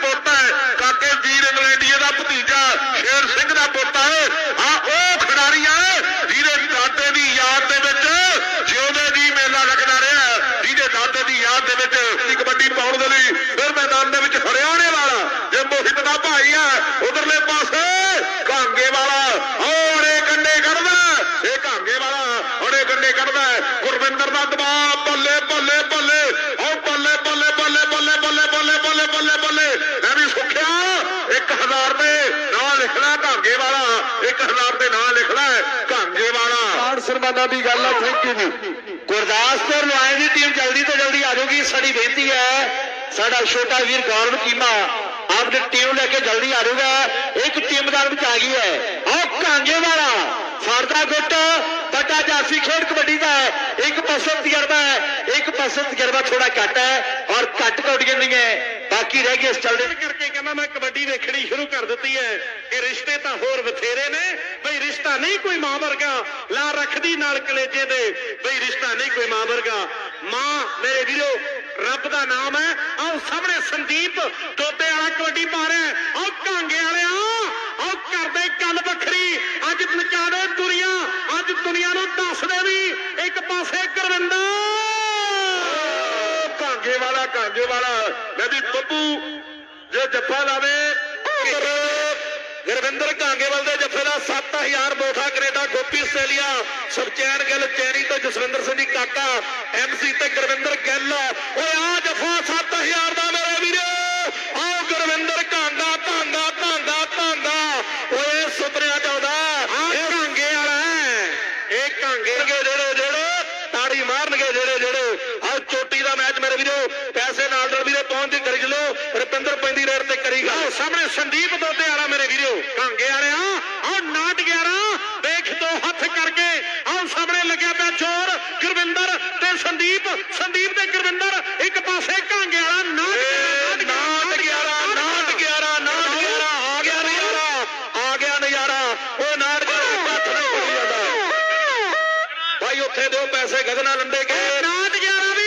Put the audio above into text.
ਪੋਤਾ ਹੈ। ਕਾਕੇ ਵੀਰ ਇੰਗਲੈਂਡੀਏ ਦਾ ਭਤੀਜਾ, ਸ਼ੇਰ ਸਿੰਘ ਦਾ ਪੋਤਾ ਹੈ। ਆ ਉਹ ਖਿਡਾਰੀ ਆ ਜਿਹਦੇ ਦਾਦੇ ਦੀ ਯਾਦ ਦੇ ਵਿੱਚ ਜਿਉਂਦੇ ਦੀ ਮੇਲਾ ਲੱਗਦਾ ਰਿਹਾ ਜਿਹਦੇ ਦਾਦੇ ਦੀ ਯਾਦ ਦੇ ਵਿੱਚ ਕਬੱਡੀ ਪਾਉਣ ਦੇ ਲਈ ਫਿਰ ਮੈਦਾਨ ਦੇ ਵਿੱਚ ਹਰਿਆਣੇ ਵਾਲਾ, ਜੇ ਮੋਹਿਤ ਦਾ ਭਾਈ ਆ ਉਧਰਲੇ ਪਾਸੇ ਕਾਂਗੇ ਵਾਲਾ। ਔਰੇ ਕੰਡੇ ਕੱਢਦਾ ਇਹ ਕਾਂਗੇ ਵਾਲਾ ਔਰੇ ਕੰਡੇ ਕੱਢਦਾ ਗੁਰਵਿੰਦਰ ਦਾ ਦਬਾਅ ਬੱਲੇ ਬੱਲੇ ਬੱਲੇ ਔਰ ਬੱਲੇ ਬੱਲੇ ਬੱਲੇ 1000 ਦੇ ਨਾਂ ਲਿਖਣਾ ਕਾਂਗੇ ਵਾਲਾ 1000 ਦੇ ਨਾਂ ਲਿਖਣਾ ਕਾਂਗੇ ਵਾਲਾ ਮਾਨ ਸਨਮਾਨਾਂ ਦੀ ਗੱਲ ਆ ਥੈਂਕ ਯੂ ਜੀ। ਗੁਰਦਾਸਪੁਰ ਲਾਏ ਦੀ ਟੀਮ ਜਲਦੀ ਤੋਂ ਜਲਦੀ ਆ ਜਾਊਗੀ। ਸਾਡੀ ਬੇਨਤੀ ਹੈ, ਸਾਡਾ ਛੋਟਾ ਵੀਰ ਗੌਰਵ ਕੀਮਾ ਆਪਣੀ ਟੀਮ ਲੈ ਕੇ ਜਲਦੀ ਆ ਜਾਊਗਾ। ਇੱਕ ਟੀਮ ਦਾ ਵਿੱਚ ਆ ਗਈ ਹੈ। ਆਹ ਕਾਂਗੇ ਵਾਲਾ ਫਰਦਾ ਗੁੱਟ ਬੱਟਾ ਜਾਫੀ ਖੇਡ ਕਬੱਡੀ ਦਾ ਹੈ। ਇੱਕ ਪਾਸੇ ਤਜਰਬਾ ਹੈ, ਇੱਕ ਪਾਸੇ ਤਜਰਬਾ ਥੋੜਾ ਘੱਟ ਹੈ ਔਰ ਘੱਟ ਕੌਡੀਆਂ ਨਹੀਂ ਹੈ ਬਾਕੀ ਰਹਿ ਗਏ ਇਸ ਚੱਲਦੇ। ਕਹਿੰਦਾ ਮੈਂ ਕਬੱਡੀ ਵੇਖਣੀ ਸ਼ੁਰੂ ਕਰ ਦਿੱਤੀ ਹੈ ਕਿ ਰਿਸ਼ਤੇ ਤਾਂ ਹੋਰ ਬਥੇਰੇ ਨੇ, ਬਈ ਰਿਸ਼ਤਾ ਨਹੀਂ ਕੋਈ ਮਾਂ ਵਰਗਾ, ਲਾ ਰੱਖਦੀ ਨਾਲ ਕਲੇਜੇ ਦੇ, ਬਈ ਰਿਸ਼ਤਾ ਨਹੀਂ ਕੋਈ ਮਾਂ ਵਰਗਾ। ਮਾਂ, ਮੇਰੇ ਵੀਰੋ, ਰੱਬ ਦਾ ਨਾਮ ਹੈ। ਆਓ ਸਾਹਮਣੇ ਸੰਦੀਪ ਟੋਬੇ ਵਾਲਾ ਕਬੱਡੀ ਪਾ ਰਿਹਾ ਹੈ। ਆਓ ਕਾਂਗੇ ਵਾਲਿਆ, ਆਓ ਕਰਦੇ ਗੱਲ ਵੱਖਰੀ। ਅੱਜ ਨਚਾੜੇ ਦੁਨੀਆ, ਅੱਜ ਦੁਨੀਆ ਨੂੰ ਦੱਸਦੇ ਵੀ ਇੱਕ ਪਾਸੇ ਕਰਵੰਦਾ ਕਾਂਗੇ ਵਾਲਾ ਕਾਂਗੇ ਵਾਲਾ, ਮੈਂ ਵੀ ਬੱਬੂ ਜੋ ਜੱਫਾ ਲਾਵੇ, ਗੁਰਵਿੰਦਰ ਕਾਂਗੇਵਾਲ ਦੇ ਜੱਫੇ ਦਾ 7000 Botha Canada, Gopi, Australia, Sukhchain Gill Cherry ਤੇ ਜਸਵਿੰਦਰ ਸਿੰਘ ਜੀ ਕਾਕਾ ਐਮਸੀ ਤੇ ਗੁਰਵਿੰਦਰ ਗਿੱਲ। ਓਏ ਆ ਜੱਫਾ 7000 ਦਾ ਮੇਰੇ ਵੀਰੇ। ਆਓ ਗੁਰਵਿੰਦਰ ਕਾਂਗਾ ਕਾਂਗਾ ਕਾਂਗਾ ਕਾਂਗਾ ਓਏ ਸੁਤਰਿਆ ਚਾਉਂਦਾ ਇਹ ਕਾਂਗੇ ਵਾਲਾ ਇਹ ਕਾਂਗੇ ਜਿਹੜੇ ਜਿਹੜੇ ਤਾੜੀ ਮਾਰਨਗੇ, ਜਿਹੜੇ ਜਿਹੜੇ। ਆਹ ਚੋਟੀ ਦਾ ਮੈਚ ਮੇਰੇ ਵੀਰੋ ਪੈਸੇ ਨਾਲ ਨਾਲ ਵੀਰੇ ਪਹੁੰਚ ਦੀ ਕਰੀ ਰੁਪਿੰਦਰ ਪੈਂਦੀ ਰੇਡ ਤੇ ਕਰੀਗਾ ਆਓ ਸਾਹਮਣੇ ਸੰਦੀਪ ਦੋਦੇ ਵਾਲਾ ਮੇਰੇ ਵੀਰੋ। ਕਾਂਗੇ ਵਾਲਿਆ ਆਓ ਨਾਟ 11 ਦੇਖ ਦੋ ਹੱਥ ਕਰਕੇ। ਆਓ ਸਾਹਮਣੇ ਲੱਗਿਆ ਪਿਆ ਜ਼ੋਰ ਗੁਰਵਿੰਦਰ ਤੇ ਸੰਦੀਪ। ਸੰਦੀਪ ਤੇ ਗੁਰਵਿੰਦਰ ਇੱਕ ਪਾਸੇ ਕਾਂਗੇ ਵਾਲਾ ਨਾਟ ਏ ਨਾਟ 11 ਨਾਟ 11 ਨਾਟ 11 ਆ ਗਿਆ ਨਜ਼ਾਰਾ ਆ ਗਿਆ ਨਜ਼ਾਰਾ। ਉਹ ਨਾਟ 11 ਹੱਥ ਨਹੀਂ ਖੁੱਲੀ ਜਾਂਦਾ। ਭਾਈ ਉੱਥੇ ਦਿਓ ਪੈਸੇ ਗਗਨਾ ਲੰਡੇ ਕੇ ਨਾਟ 11